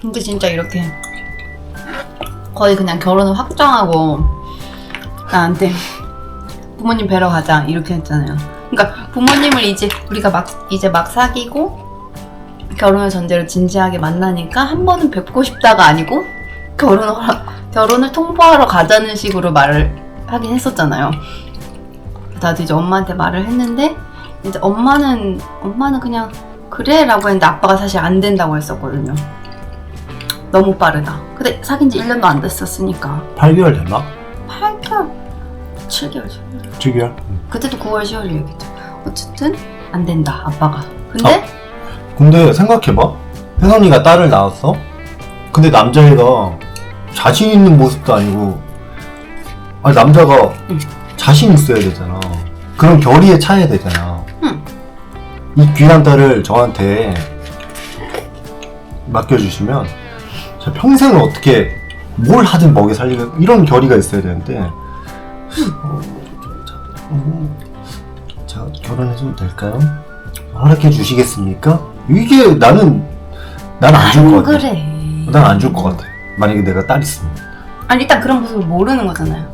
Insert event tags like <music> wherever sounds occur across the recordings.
근데 진짜 이렇게 거의 그냥 결혼을 확정하고 나한테 <laughs> 부모님 뵈러 가자 이렇게 했잖아요. 그러니까 부모님을 이제 우리가 막 이제 막 사귀고 결혼을 전제로 진지하게 만나니까 한 번은 뵙고 싶다가 아니고 결혼을 허- 결혼을 통보하러 가자는 식으로 말을 하긴 했었잖아요. 나도 이제 엄마한테 말을 했는데 이제 엄마는 엄마는 그냥 그래라고 했는데 아빠가 사실 안 된다고 했었거든요. 너무 빠르다. 근데 사귄 지 1년도 안 됐었으니까 8개월 됐나? 8개월, 7개월, 7개월. 7개월? 그때도 9월, 10월 얘기했죠. 어쨌든 안 된다 아빠가. 근데 근데 생각해봐. 혜선이가 딸을 낳았어? 근데 남자애가 자신 있는 모습도 아니고, 아니, 남자가 응. 자신 있어야 되잖아. 그런 결의에 차야 되잖아. 응. 이 귀한 딸을 저한테 맡겨주시면, 저 평생을 어떻게 뭘 하든 먹여 살리고, 이런 결의가 있어야 되는데, 어, 자, 음, 자, 결혼해도 될까요? 허락해 주시겠습니까? 이게 나는 난 안 줄 것 안 같아. 그래. 난 안 줄 것 같아. 만약에 내가 딸 있으면. 아니 일단 그런 모습을 모르는 거잖아요.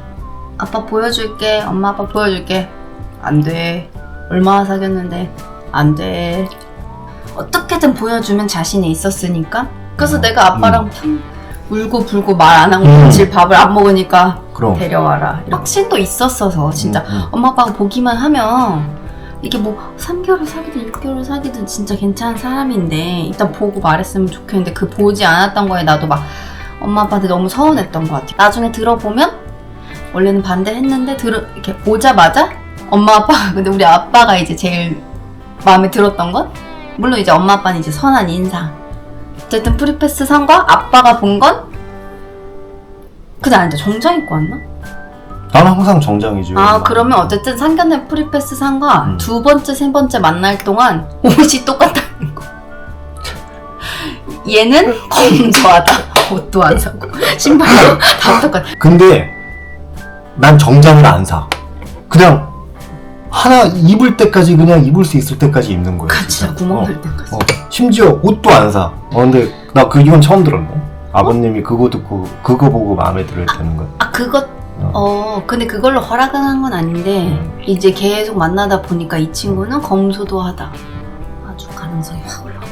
아빠 보여줄게, 엄마 아빠 보여줄게. 안 돼. 얼마나 사귀었는데 안 돼. 어떻게든 보여주면 자신이 있었으니까. 그래서 음, 내가 아빠랑 참 울고 불고 말 안 하고 음. 며칠 밥을 안 먹으니까 그럼. 데려와라. 확신도 있었어서 진짜 음, 음. 엄마 아빠가 보기만 하면 이게 뭐 3개월 사귀든 6개월 사귀든 진짜 괜찮은 사람인데 일단 보고 말했으면 좋겠는데 그 보지 않았던 거에 나도 막 엄마 아빠한테 너무 서운했던 것 같아. 나중에 들어보면 원래는 반대했는데 들어 이렇게 오자마자 엄마 아빠 <laughs> 근데 우리 아빠가 이제 제일 마음에 들었던 건 물론 이제 엄마 아빠는 이제 선한 인상. 어쨌든 프리패스 산 거 아빠가 본건 그날 아닌데 정장 입고 왔나? 나는 항상 정장이지. 아 그러면 어쨌든 상견례 프리패스 산 거 음. 두 번째 세 번째 만날 동안 옷이 똑같다는 거 얘는 건조하다 옷도 안 사고 신발도 다 똑같아 근데 난 정장을 안 사. 그냥 하나 입을 때까지 그냥 입을 수 있을 때까지 입는 거야. 그 진짜 구멍 어. 날 때까지 어. 심지어 옷도 안 사. 어 근데 나 그 이건 처음 들었네. 아버님이 그거 듣고 그거 보고 마음에 들어 했다는 거야. 아 그것 어 근데 그걸로 허락을 한건 아닌데 음. 이제 계속 만나다 보니까 이 친구는 검소도하다 아주 가능성이 확 올라가